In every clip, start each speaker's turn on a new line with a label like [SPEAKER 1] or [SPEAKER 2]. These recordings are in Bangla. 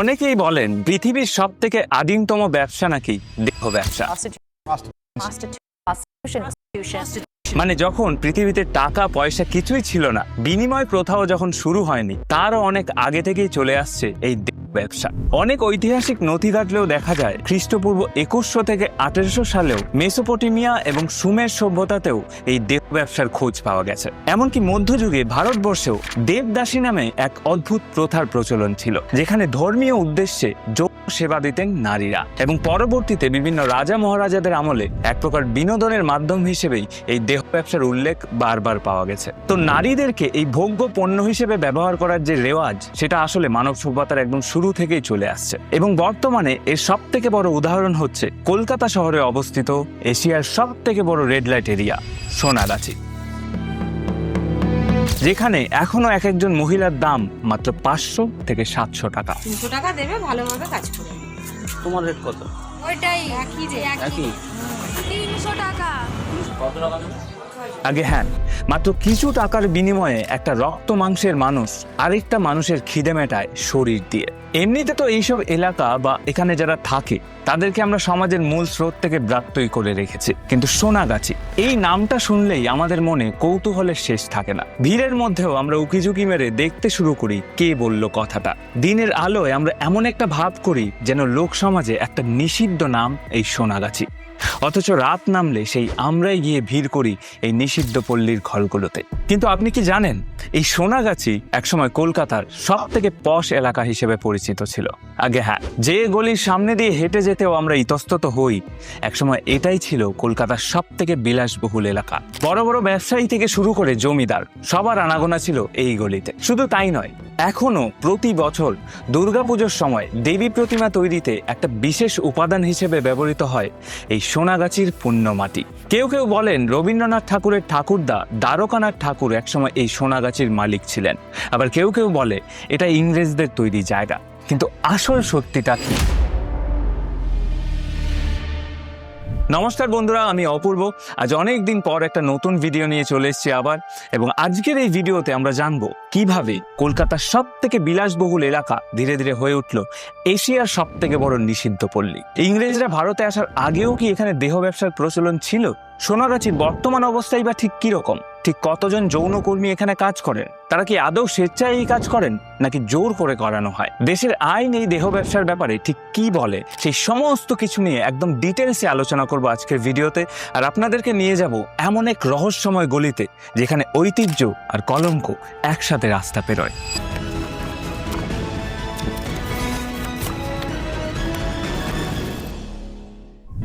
[SPEAKER 1] অনেকেই বলেন পৃথিবীর সব থেকে আদিমতম ব্যবসা নাকি দেহ ব্যবসা। মানে যখন পৃথিবীতে টাকা, পয়সা কিছুই ছিল না, বিনিময় প্রথাও যখন শুরু হয়নি, তারও অনেক আগে থেকেই চলে আসছে এই ব্যবসা। অনেক ঐতিহাসিক নথি ঘাটলেও দেখা যায়, খ্রিস্টপূর্ব একুশশো থেকে আঠেরোশো সালেও মেসোপটেমিয়া এবং সুমের সভ্যতাতেও এই দেহ ব্যবসার খোঁজ পাওয়া গেছে। এমনকি মধ্যযুগে ভারতবর্ষেও দেবদাসী নামে এক অদ্ভুত প্রথার প্রচলন ছিল, যেখানে ধর্মীয় উদ্দেশ্যে যৌন সেবা দিতেন নারীরা। এবং পরবর্তীতে বিভিন্ন রাজা মহারাজাদের আমলে এক প্রকার বিনোদনের মাধ্যম হিসেবেই এই দেহ ব্যবসার উল্লেখ বারবার পাওয়া গেছে। তো নারীদেরকে এই ভোগ্য পণ্য হিসেবে ব্যবহার করার যে রেওয়াজ, সেটা আসলে মানব সভ্যতার একদম শুরু থেকেই চলে আসছে। এবং বর্তমানে এর সব থেকে বড় উদাহরণ হচ্ছে কলকাতা শহরে অবস্থিত এশিয়ার সব থেকে বড় রেড লাইট এরিয়া সোনাগাছি। যেখানে এখনও এক একজন মহিলার দাম মাত্র পাঁচশো থেকে সাতশো টাকা।
[SPEAKER 2] তিনশো টাকা দেবে ভালোভাবে কাজ করে
[SPEAKER 3] তোমার রেট কত?
[SPEAKER 2] ওইটাই একই যে
[SPEAKER 3] একই
[SPEAKER 4] তিনশো টাকা।
[SPEAKER 3] কত টাকা?
[SPEAKER 1] আগে হ্যাঁ মাত্র কিছু টাকার বিনিময়ে একটা রক্ত মাংসের মানুষ আরেকটা মানুষের খিদে মেটায় শরীর দিয়ে। এমনিতে তো এইসব এলাকা বা এখানে যারা থাকে তাদেরকে আমরা সমাজের মূল স্রোত থেকে ব্রাত্যই করে রেখেছি। কিন্তু সোনাগাছি, এই নামটা শুনলেই আমাদের মনে কৌতূহলের শেষ থাকে না। ভিড়ের মধ্যেও আমরা উকিঝুঁকি মেরে দেখতে শুরু করি, কে বলল কথাটা। দিনের আলোয় আমরা এমন একটা ভাব করি যেন লোক সমাজে একটা নিষিদ্ধ নাম এই সোনাগাছি। অথচ রাত নামলে সেই আমরাই গিয়ে ভিড় করি এই নিষিদ্ধ পল্লীর ঘরগুলোতে কিন্তু আপনি কি জানেন, এই সোনাগাছি একসময় কলকাতার সব থেকে পশ এলাকা হিসেবে পরিচিত ছিল। আগে হ্যাঁ যে গলির সামনে দিয়ে হেঁটে যেতেও আমরা ইতস্তত হই। একসময় এটাই ছিল কলকাতার সব থেকে বিলাসবহুল এলাকা। বড় বড় ব্যবসায়ী থেকে শুরু করে জমিদার, সবার আনাগোনা ছিল এই গলিতে। শুধু তাই নয়, এখনও প্রতি বছর দুর্গাপুজোর সময় দেবী প্রতিমা তৈরিতে একটা বিশেষ উপাদান হিসেবে ব্যবহৃত হয় এই সোনাগাছির পুণ্য মাটি কেউ কেউ বলেন রবীন্দ্রনাথ ঠাকুরের ঠাকুরদা দ্বারকানাথ ঠাকুর একসময় এই সোনাগাছির মালিক ছিলেন। আবার কেউ কেউ বলে এটা ইংরেজদের তৈরি জায়গা। কিন্তু আসল সত্যিটা কি? নমস্কার বন্ধুরা, আমি অপূর্ব। আজ অনেক দিন পর একটা নতুন ভিডিও নিয়ে চলে এসেছি আবার, এবং আজকের এই ভিডিওতে আমরা জানব কীভাবে কলকাতার সব থেকে বিলাসবহুল এলাকা ধীরে ধীরে হয়ে উঠল এশিয়ার সব থেকে বড় নিষিদ্ধ পল্লী ইংরেজরা ভারতে আসার আগেও কি এখানে দেহ ব্যবসার প্রচলন ছিল? সোনাগাছির বর্তমান অবস্থাই বা ঠিক কি রকম ঠিক কতজন যৌনকর্মী এখানে কাজ করেন? তারা কি আদৌ স্বেচ্ছায় এই কাজ করেন, নাকি জোর করে করানো হয়? দেশের আইন এই দেহ ব্যবসার ব্যাপারে ঠিক কি বলে? সেই সমস্ত কিছু নিয়ে একদম ডিটেলসে আলোচনা করব আজকের ভিডিওতে, আর আপনাদেরকে নিয়ে যাব এমন এক রহস্যময় গলিতে, যেখানে ঐতিহ্য আর কলঙ্ক একসাথে রাস্তা পেরোয়।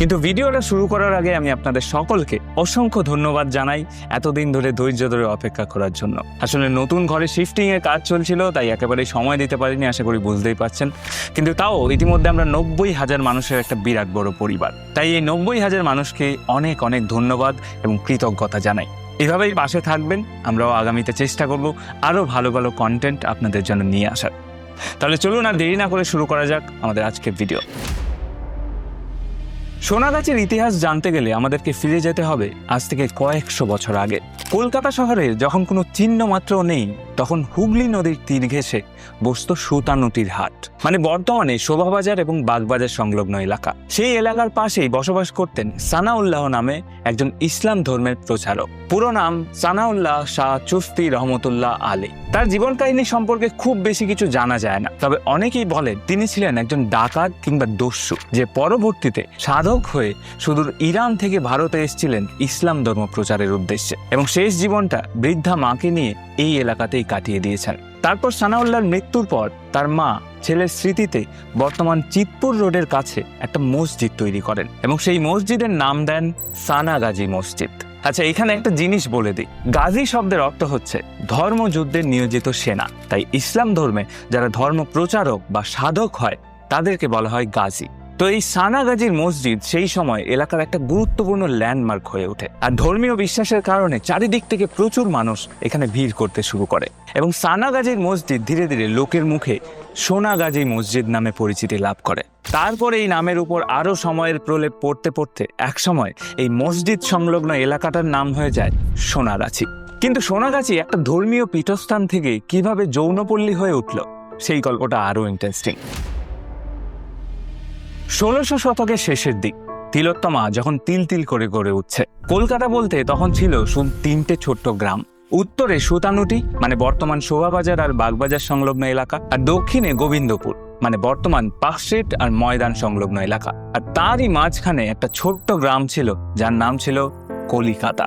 [SPEAKER 1] কিন্তু ভিডিওটা শুরু করার আগে আমি আপনাদের সকলকে অসংখ্য ধন্যবাদ জানাই এতদিন ধরে ধৈর্য ধরে অপেক্ষা করার জন্য। আসলে নতুন ঘরে শিফটিং এর কাজ চলছিল, তাই একেবারে সময় দিতে পারিনি, আশা করি বুঝতেই পারছেন। কিন্তু তাও ইতিমধ্যে আমরা নব্বই হাজার মানুষের একটা বিরাট বড় পরিবার। তাই এই নব্বই হাজার মানুষকে অনেক অনেক ধন্যবাদ এবং কৃতজ্ঞতা জানাই। এভাবেই পাশে থাকবেন, আমরাও আগামীতে চেষ্টা করব আরও ভালো ভালো কন্টেন্ট আপনাদের জন্য নিয়ে আসার। তাহলে চলুন আর দেরি না করে শুরু করা যাক আমাদের আজকের ভিডিও সোনাগাছির ইতিহাস জানতে গেলে আমাদেরকে ফিরে যেতে হবে আজ থেকে কয়েকশো বছর আগে। কলকাতা শহরের যখন কোনো চিহ্ন মাত্র নেই, তখন হুগলি নদীর তীর ঘেঁষে বসত সুতানুটির হাট। মানে বর্তমানে শোভাবাজার এবং বাগবাজার সংলগ্ন এলাকা। সেই এলাকার পাশেই বসবাস করতেন সানাউল্লাহ নামে একজন ইসলাম ধর্মের প্রচারক। পুরো নাম সানাউল্লাহ শাহ চুস্তি রহমতুল্লাহ আলী। তার জীবন কাহিনী সম্পর্কে খুব বেশি কিছু জানা যায় না। তবে অনেকেই বলেন, তিনি ছিলেন একজন ডাকাত কিংবা দস্যু, যে পরবর্তীতে সাধক হয়ে সুদূর ইরান থেকে ভারতে এসেছিলেন ইসলাম ধর্ম প্রচারের উদ্দেশ্যে এবং শেষ জীবনটা বৃদ্ধা মাকে নিয়ে এই এলাকাতেই কাটিয়ে দিয়েছেন। তারপর সানাউল্লাহর মৃত্যুর পর তার মা ছেলের স্মৃতিতে বর্তমান চিতপুর রোডের কাছে একটা মসজিদ তৈরি করেন এবং সেই মসজিদের নাম দেন সানা গাজী মসজিদ। আচ্ছা এখানে একটা জিনিস বলে দিই। গাজী শব্দের অর্থ হচ্ছে ধর্মযুদ্ধের নিয়োজিত সেনা। তাই ইসলাম ধর্মে যারা ধর্ম প্রচারক বা সাধক হয়, তাদেরকে বলা হয় গাজী। তো এই সানাগাজীর মসজিদ সেই সময় এলাকার একটা গুরুত্বপূর্ণ ল্যান্ডমার্ক হয়ে ওঠে। আর ধর্মীয় বিশ্বাসের কারণে চারিদিক থেকে প্রচুর মানুষ এখানে ভিড় করতে শুরু করে। এবং সানাগাজীর মসজিদ ধীরে ধীরে লোকের মুখে সোনাগাজী মসজিদ নামে পরিচিতি লাভ করে। তারপর এই নামের উপর আরও সময়ের প্রলেপ পড়তে পড়তে একসময় এই মসজিদ সংলগ্ন এলাকাটার নাম হয়ে যায় সোনাগাছি কিন্তু সোনাগাছি একটা ধর্মীয় পীঠস্থান থেকে কীভাবে যৌনপল্লী হয়ে উঠল, সেই গল্পটা আরও ইন্টারেস্টিং ষোলোশো শতকের শেষের দিক, তিলোত্তমা যখন তিল তিল করে গড়ে উঠছে, কলকাতা বলতে তখন ছিল শুধু তিনটে ছোট্ট গ্রাম। উত্তরে সুতানুটি মানে বর্তমান শোভাবাজার আর বাগবাজার সংলগ্ন এলাকা, আর দক্ষিণে গোবিন্দপুর মানে বর্তমান পাকশেট আর ময়দান সংলগ্ন এলাকা। আর তারই মাঝখানে একটা ছোট্ট গ্রাম ছিল, যার নাম ছিল কলিকাতা।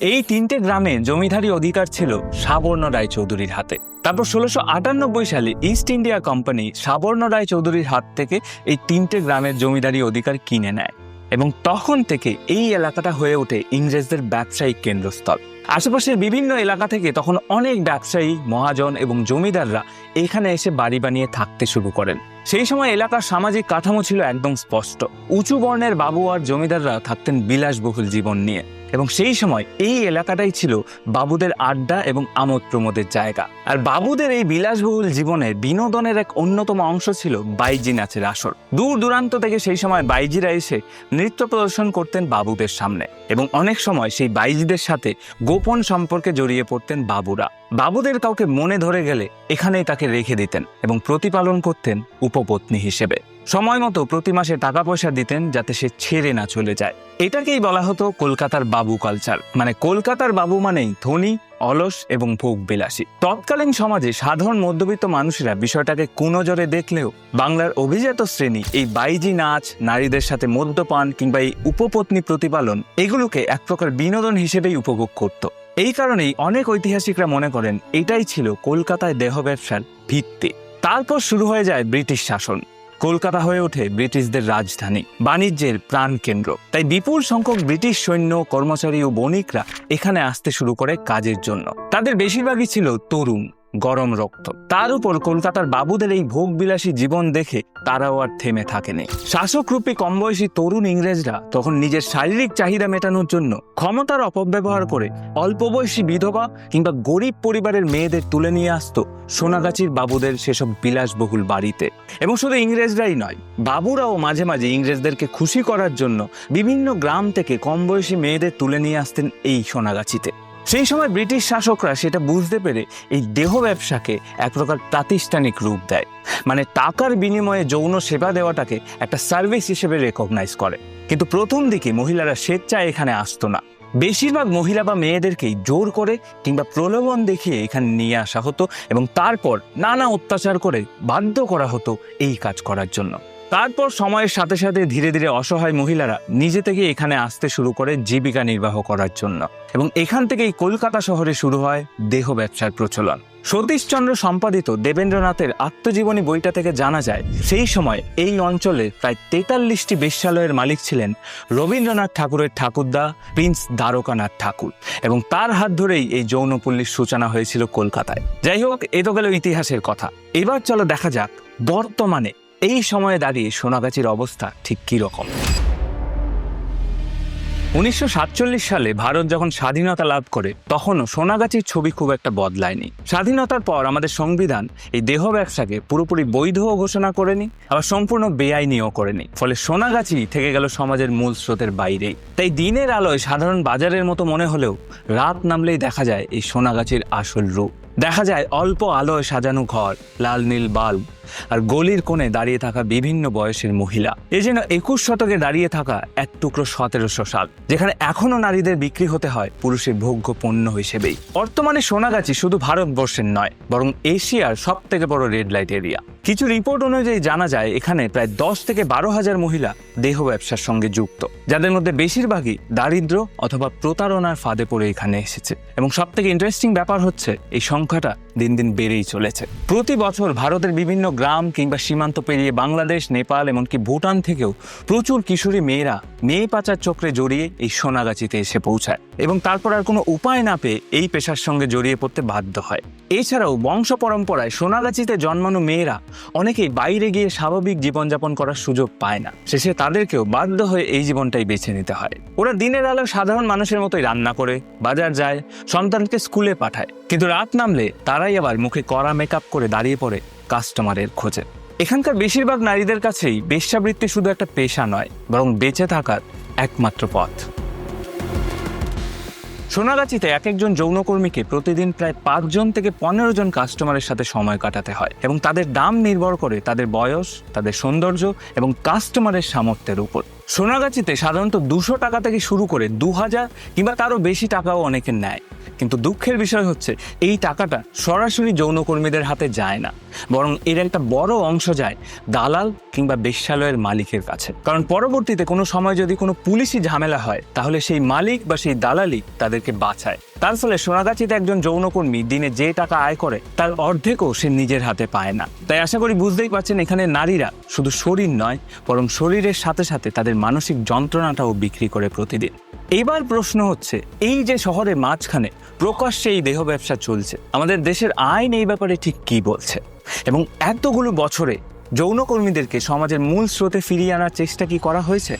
[SPEAKER 1] এই তিনটে গ্রামে জমিদারি অধিকার ছিল সাবর্ণ রায় চৌধুরীর হাতে। তারপর ষোলোশো আটানব্বই সালে East India company Sabarna Roy চৌধুরীর হাত থেকে এই তিনটে গ্রামের জমিদারি অধিকার কিনে নেয় এবং তখন থেকে এই এলাকাটা হয়ে ওঠে ইংরেজদের ব্যবসায়িক কেন্দ্রস্থল। আশেপাশের বিভিন্ন এলাকা থেকে তখন অনেক ব্যবসায়ী, মহাজন এবং জমিদাররা এখানে এসে বাড়ি বানিয়ে থাকতে শুরু করেন। সেই সময় এলাকার সামাজিক কাঠামো ছিল একদম স্পষ্ট। উঁচু বর্ণের বাবু আর জমিদাররা থাকতেন বিলাসবহুল জীবন নিয়ে এবং সেই সময় এই এলাকাটাই ছিল বাবুদের আড্ডা এবং আমোদ প্রমোদের জায়গা। আর বাবুদের এই বিলাসবহুল জীবনের বিনোদনের এক অন্যতম অংশ ছিল বাইজি নাচের আসর। দূর দূরান্ত থেকে সেই সময় বাইজিরা এসে নৃত্য প্রদর্শন করতেন বাবুদের সামনে এবং অনেক সময় সেই বাইজিদের সাথে গোপন সম্পর্কে জড়িয়ে পড়তেন বাবুরা। বাবুদের কাউকে মনে ধরে গেলে এখানেই তাকে রেখে দিতেন এবং প্রতিপালন করতেন উপপত্নী হিসেবে। সময় মতো প্রতি মাসে টাকা পয়সা দিতেন যাতে সে ছেড়ে না চলে যায়। এটাকেই বলা হতো কলকাতার বাবু কালচার মানে কলকাতার বাবু মানেই ধনী, অলস এবং ভোগ বিলাসী। তৎকালীন সমাজে সাধারণ মধ্যবিত্ত মানুষেরা বিষয়টাকে কুনজরে দেখলেও বাংলার অভিজাত শ্রেণি, এই বাইজি নাচ, নারীদের সাথে মদ্যপান কিংবা এই উপপত্নী প্রতিপালন, এগুলোকে এক প্রকার বিনোদন হিসেবেই উপভোগ করত। এই কারণেই অনেক ঐতিহাসিকরা মনে করেন এটাই ছিল কলকাতায় দেহ ব্যবসার ভিত্তি। তারপর শুরু হয়ে যায় ব্রিটিশ শাসন। কলকাতা হয়ে ওঠে ব্রিটিশদের রাজধানী, বাণিজ্যের প্রাণকেন্দ্র। তাই বিপুল সংখ্যক ব্রিটিশ সৈন্য, কর্মচারী ও বণিকরা এখানে আসতে শুরু করে কাজের জন্য। তাদের বেশিরভাগই ছিল তরুণ। গরম রক্ত। তার উপর কলকাতার বাবুদের এই ভোগ বিলাসী জীবন দেখে তারাও আর থেমে থাকেনি। শাসকরূপী কম বয়সী তরুণ ইংরেজরা তখন নিজের শারীরিক চাহিদা মেটানোর জন্য ক্ষমতার অপব্যবহার করে অল্প বয়সী বিধবা কিংবা গরিব পরিবারের মেয়েদের তুলে নিয়ে আসতো সোনাগাছির বাবুদের সেসব বিলাসবহুল বাড়িতে। এবং শুধু ইংরেজরাই নয়, বাবুরাও মাঝে মাঝে ইংরেজদেরকে খুশি করার জন্য বিভিন্ন গ্রাম থেকে কম বয়সী মেয়েদের তুলে নিয়ে আসতেন এই সোনাগাছিতে। সেই সময় ব্রিটিশ শাসকরা সেটা বুঝতে পেরে এই দেহ ব্যবসাকে এক প্রকার প্রাতিষ্ঠানিক রূপ দেয়। মানে টাকার বিনিময়ে যৌন সেবা দেওয়াটাকে একটা সার্ভিস হিসেবে রেকগনাইজ করে। কিন্তু প্রথম দিকে মহিলারা স্বেচ্ছায় এখানে আসতো না। বেশিরভাগ মহিলা বা মেয়েদেরকেই জোর করে কিংবা প্রলোভন দেখিয়ে এখানে নিয়ে আসা হতো এবং তারপর নানা অত্যাচার করে বাধ্য করা হতো এই কাজ করার জন্য। তারপর সময়ের সাথে সাথে ধীরে ধীরে অসহায় মহিলারা নিজে থেকে এখানে আসতে শুরু করে জীবিকা নির্বাহ করার জন্য। এবং এখান থেকেই কলকাতা শহরে শুরু হয় দেহ ব্যবসার প্রচলন। সতীশচন্দ্র সম্পাদিত দেবেন্দ্রনাথের আত্মজীবনী বইটা থেকে জানা যায়, সেই সময় এই অঞ্চলে প্রায় তেতাল্লিশটি বেশ্যালয়ের মালিক ছিলেন রবীন্দ্রনাথ ঠাকুরের ঠাকুরদা প্রিন্স দ্বারকানাথ ঠাকুর এবং তার হাত ধরেই এই যৌনপল্লীর সূচনা হয়েছিল কলকাতায়। যাই হোক, এ তো গেল ইতিহাসের কথা। এবার চলো দেখা যাক বর্তমানে এই সময়ে দাঁড়িয়ে সোনাগাছির অবস্থা ঠিক কী রকম? উনিশশো সালে ভারত যখন স্বাধীনতা লাভ করে, তখনও সোনাগাছির ছবি খুব একটা বদলায়নি। স্বাধীনতার পর আমাদের সংবিধান এই দেহ ব্যবসাকে পুরোপুরি বৈধও ঘোষণা করেনি, আবার সম্পূর্ণ বেআইনিও করেনি। ফলে সোনাগাছি থেকে গেল সমাজের মূল স্রোতের বাইরেই। তাই দিনের আলোয় সাধারণ বাজারের মতো মনে হলেও রাত নামলেই দেখা যায় এই সোনাগাছির আসল রূপ। দেখা যায় অল্প আলোয় সাজানো ঘর, লাল নীল বাল্ব আর গলির কোণে দাঁড়িয়ে থাকা বিভিন্ন বয়সের মহিলা। এ যেন একুশ শতকে দাঁড়িয়ে থাকা এক টুকরো সতেরোশো সাল, যেখানে এখনও নারীদের বিক্রি হতে হয় পুরুষের ভোগ্য পণ্য হিসেবেই। বর্তমানে সোনাগাছি শুধু ভারতবর্ষের নয়, বরং এশিয়ার সব থেকে বড় রেড লাইট এরিয়া কিছু রিপোর্ট অনুযায়ী জানা যায়, এখানে প্রায় দশ থেকে বারো হাজার মহিলা দেহ ব্যবসার সঙ্গে যুক্ত, যাদের মধ্যে বেশিরভাগই দারিদ্র অথবা প্রতারণার ফাঁদে পড়ে এখানে এসেছে। এবং সব থেকে ইন্টারেস্টিং ব্যাপার হচ্ছে, এই সংখ্যাটা দিন দিন বেড়েই চলেছে। প্রতি বছর ভারতের বিভিন্ন গ্রাম কিংবা সীমান্ত পেরিয়ে বাংলাদেশ, নেপাল এমনকি ভুটান থেকেও প্রচুর কিশোরী মেয়েরা মেয়ে পাচার চক্রে জড়িয়ে এই সোনাগাছিতে এসে পৌঁছায় এবং তারপর আর কোনো উপায় না পেয়ে এই পেশার সঙ্গে জড়িয়ে পড়তে বাধ্য হয়। এছাড়াও বংশ পরম্পরায় সোনাগাছিতে জন্মানো মেয়েরা অনেকেই বাইরে গিয়ে স্বাভাবিক জীবনযাপন করার সুযোগ পায় না। শেষে তাদেরকেও বাধ্য হয়ে এই জীবনটাই বেছে নিতে হয়। ওরা দিনের আলো সাধারণ মানুষের মতোই রান্না করে, বাজার যায়, সন্তানকে স্কুলে পাঠায়। কিন্তু রাত নামলে তারাই আবার মুখে কড়া মেকআপ করে দাঁড়িয়ে পড়ে কাস্টমারের খোঁজে। এখানকার বেশিরভাগ নারীদের কাছেই বেশ্যাবৃত্তি শুধু একটা পেশা নয়, বরং বেঁচে থাকার একমাত্র পথ। সোনাগাছিতে এক একজন যৌনকর্মীকে প্রতিদিন প্রায় পাঁচজন থেকে পনেরো জন কাস্টমারের সাথে সময় কাটাতে হয় এবং তাদের দাম নির্ভর করে তাদের বয়স, তাদের সৌন্দর্য এবং কাস্টমারের সামর্থ্যের উপর। সোনাগাছিতে সাধারণত দুশো টাকা থেকে শুরু করে দু হাজার কিংবা তারও বেশি টাকাও অনেকে নেয়। কিন্তু দুঃখের বিষয় হচ্ছে, এই টাকাটা সরাসরি যৌনকর্মীদের হাতে যায় না। বরং এর একটা বড় অংশ যায় দালাল কিংবা বেশ্যালয়ের মালিকের কাছে। কারণ পরবর্তীতে কোনো সময় যদি কোনো পুলিশি ঝামেলা হয়, তাহলে সেই মালিক বা সেই দালালই তাদেরকে বাঁচায়। তার ফলে সোনাগাছিতে একজন যৌনকর্মী দিনে যে টাকা আয় করে, তার অর্ধেকও সে নিজের হাতে পায় না। তাই আশা করি বুঝতেই পারছেন এখানে নারীরা শুধু শরীর নয়, বরং শরীরের সাথে সাথে তাদের মানসিক যন্ত্রণাটাও বিক্রি করে প্রতিদিন। এবার প্রশ্ন হচ্ছে, এই যে শহরের মাঝখানে প্রকাশ্যে এই দেহ ব্যবসা চলছে, আমাদের দেশের আইন এই ব্যাপারে ঠিক কি বলছে? এবং এতগুলো বছরে যৌনকর্মীদেরকে সমাজের মূল স্রোতে ফিরিয়ে আনার চেষ্টা কি করা হয়েছে?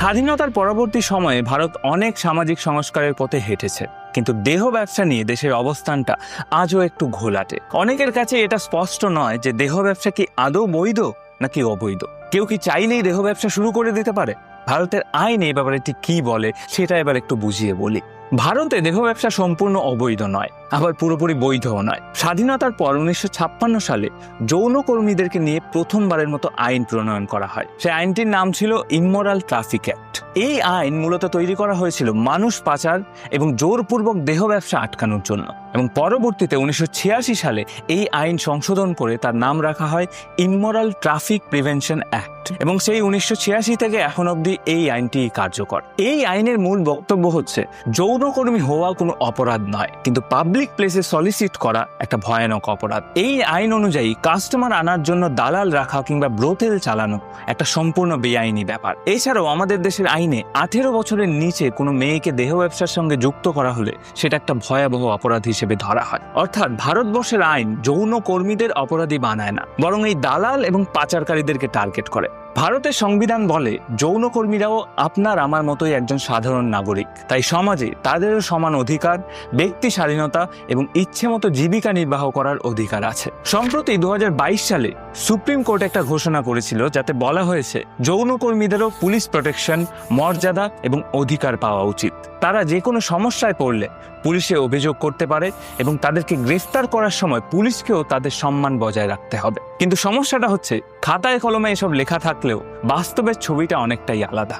[SPEAKER 1] স্বাধীনতার পরবর্তী সময়ে ভারত অনেক সামাজিক সংস্কারের পথে হেঁটেছে। কিন্তু দেহ ব্যবসা নিয়ে দেশের অবস্থানটা আজও একটু ঘোলাটে। অনেকের কাছে এটা স্পষ্ট নয় যে দেহ ব্যবসা কি আদৌ বৈধ নাকি অবৈধ। কেউ কি চাইলেই দেহ ব্যবসা শুরু করে দিতে পারে? ভারতের আইন এই ব্যাপারে ঠিক কি বলে সেটা এবার একটু বুঝিয়ে বলি। ভারতে দেহ ব্যবসা সম্পূর্ণ অবৈধ নয়। আবার পুরোপুরি বৈধও নয়। স্বাধীনতার পর উনিশশো ছাপ্পান্ন সালে যৌনকর্মীদেরকে নিয়ে প্রথমবারের মতো আইন প্রণয়ন করা হয়। সেই আইনটির নাম ছিল ইমোরাল ট্রাফিক অ্যাক্ট এই আইন মূলত তৈরি করা হয়েছিল মানুষ পাচার এবং জোরপূর্বক দেহ ব্যবসা আটকানোর জন্য এবং পরবর্তীতে উনিশশো ছিয়াশি সালে এই আইন সংশোধন করে তার নাম রাখা হয় ইমোরাল ট্রাফিক প্রিভেনশন অ্যাক্ট এবং সেই উনিশশো ছিয়াশি থেকে এখন অবধি এই আইনটি কার্যকর। এই আইনের মূল বক্তব্য হচ্ছে যৌনকর্মী হওয়া কোনো অপরাধ নয়, কিন্তু পাবলিক প্লেসে সলিসিট করা একটা ভয়ানক অপরাধ। এই আইন অনুযায়ী কাস্টমার আনার জন্য দালাল রাখা কিংবা ব্রোথেল চালানো একটা সম্পূর্ণ বেআইনি ব্যাপার। এছাড়াও আমাদের দেশের আইনে আঠেরো বছরের নিচে কোনো মেয়েকে দেহ ব্যবসার সঙ্গে যুক্ত করা হলে সেটা একটা ভয়াবহ অপরাধ হিসেবে ধরা হয়। অর্থাৎ ভারতবর্ষের আইন যৌন কর্মীদের অপরাধী বানায় না, বরং এই দালাল এবং পাচারকারীদেরকে টার্গেট করে। ভারতের সংবিধান বলে যৌনকর্মীরাও আপনার আমার মতোই একজন সাধারণ নাগরিক। তাই সমাজে তাদেরও সমান অধিকার, ব্যক্তি স্বাধীনতা এবং ইচ্ছে মতো জীবিকা নির্বাহ করার অধিকার আছে। সম্প্রতি দু হাজার বাইশ সালে সুপ্রিম কোর্ট একটা ঘোষণা করেছিল যাতে বলা হয়েছে যৌনকর্মীদেরও পুলিশ প্রোটেকশন, মর্যাদা এবং অধিকার পাওয়া উচিত। তারা যে কোনো সমস্যায় পড়লে পুলিশে অভিযোগ করতে পারে এবং তাদেরকে গ্রেফতার করার সময় পুলিশকেও তাদের সম্মান বজায় রাখতে হবে। কিন্তু সমস্যাটা হচ্ছে, খাতায় কলমে এসব লেখা থাকলেও বাস্তবের ছবিটা অনেকটাই আলাদা।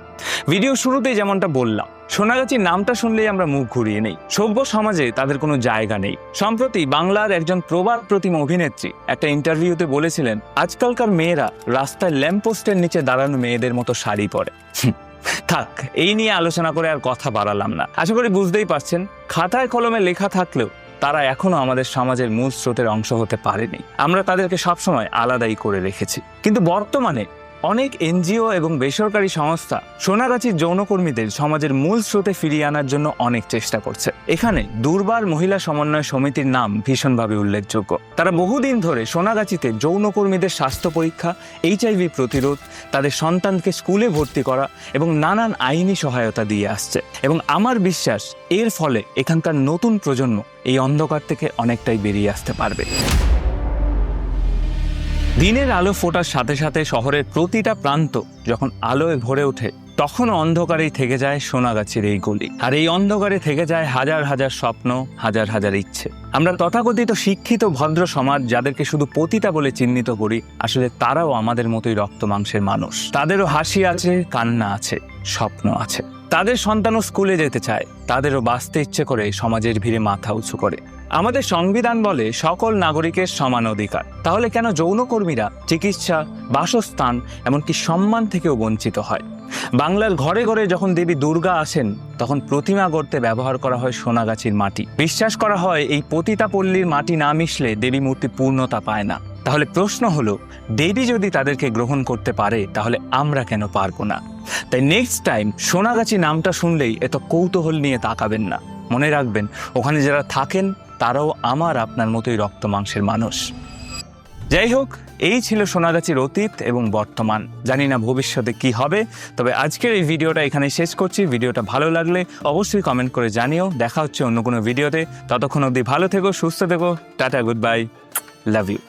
[SPEAKER 1] ভিডিও শুরুতেই যেমনটা বললাম, সোনাগাছির নামটা শুনলেই আমরা মুখ ঘুরিয়ে নেই। সভ্য সমাজে তাদের কোনো জায়গা নেই। সম্প্রতি বাংলার একজন প্রবাদ প্রতিম অভিনেত্রী একটা ইন্টারভিউতে বলেছিলেন, আজকালকার মেয়েরা রাস্তায় ল্যাম্পপোস্টের নিচে দাঁড়ানো মেয়েদের মতো শাড়ি পরে। থাক, এই নিয়ে আলোচনা করে আর কথা বাড়ালাম না। আশা করি বুঝতেই পারছেন, খাতায় কলমে লেখা থাকলেও তারা এখনও আমাদের সমাজের মূল স্রোতের অংশ হতে পারেনি। আমরা তাদেরকে সবসময় আলাদাই করে রেখেছি। কিন্তু বর্তমানে অনেক এনজিও এবং বেসরকারি সংস্থা সোনাগাছির যৌনকর্মীদের সমাজের মূল স্রোতে ফিরিয়ে আনার জন্য অনেক চেষ্টা করছে। এখানে দুর্বার মহিলা সমন্বয় সমিতির নাম ভীষণভাবে উল্লেখযোগ্য। তারা বহুদিন ধরে সোনাগাছিতে যৌনকর্মীদের স্বাস্থ্য পরীক্ষা, এইচআইভি প্রতিরোধ, তাদের সন্তানকে স্কুলে ভর্তি করা এবং নানান আইনি সহায়তা দিয়ে আসছে। এবং আমার বিশ্বাস, এর ফলে এখানকার নতুন প্রজন্ম এই অন্ধকার থেকে অনেকটাই বেরিয়ে আসতে পারবে। দিনের আলো ফোটার সাথে সাথে শহরের প্রতিটা প্রান্ত যখন আলোয় ভরে ওঠে, তখনও অন্ধকারেই থেকে যায় সোনাগাছির এই গলি। আর এই অন্ধকারে থেকে যায় হাজার হাজার স্বপ্ন, হাজার হাজার ইচ্ছে। আমরা তথাকথিত শিক্ষিত ভদ্র সমাজ যাদেরকে শুধু পতিতা বলে চিহ্নিত করি, আসলে তারাও আমাদের মতোই রক্ত মাংসের মানুষ। তাদেরও হাসি আছে, কান্না আছে, স্বপ্ন আছে। তাদের সন্তানও স্কুলে যেতে চায়। তাদেরও বাঁচতে ইচ্ছে করে সমাজের ভিড়ে মাথা উঁচু করে। আমাদের সংবিধান বলে সকল নাগরিকের সমান অধিকার। তাহলে কেন যৌনকর্মীরা চিকিৎসা, বাসস্থান, এমনকি সম্মান থেকেও বঞ্চিত হয়? বাংলার ঘরে ঘরে যখন দেবী দুর্গা আসেন, তখন প্রতিমা গড়তে ব্যবহার করা হয় সোনাগাছির মাটি। বিশ্বাস করা হয় এই পতিতা পল্লীর মাটি না মিশলে দেবী মূর্তি পূর্ণতা পায় না। তাহলে প্রশ্ন হলো, দেবী যদি তাদেরকে গ্রহণ করতে পারে, তাহলে আমরা কেন পারব না? তাই নেক্সট টাইম সোনাগাছি নামটা শুনলেই এত কৌতূহল নিয়ে তাকাবেন না। মনে রাখবেন, ওখানে যারা থাকেন, তারাও আমার আপনার মতোই রক্ত মাংসের মানুষ। যাই হোক, এই ছিল সোনাগাছির অতীত এবং বর্তমান। জানি না ভবিষ্যতে কি হবে, তবে আজকের এই ভিডিওটা এখানে শেষ করছি। ভিডিওটা ভালো লাগলে অবশ্যই কমেন্ট করে জানিও। দেখা হচ্ছে অন্য কোনো ভিডিওতে। ততক্ষণ অবধি ভালো থেকো, সুস্থ থেকো। Tata goodbye love you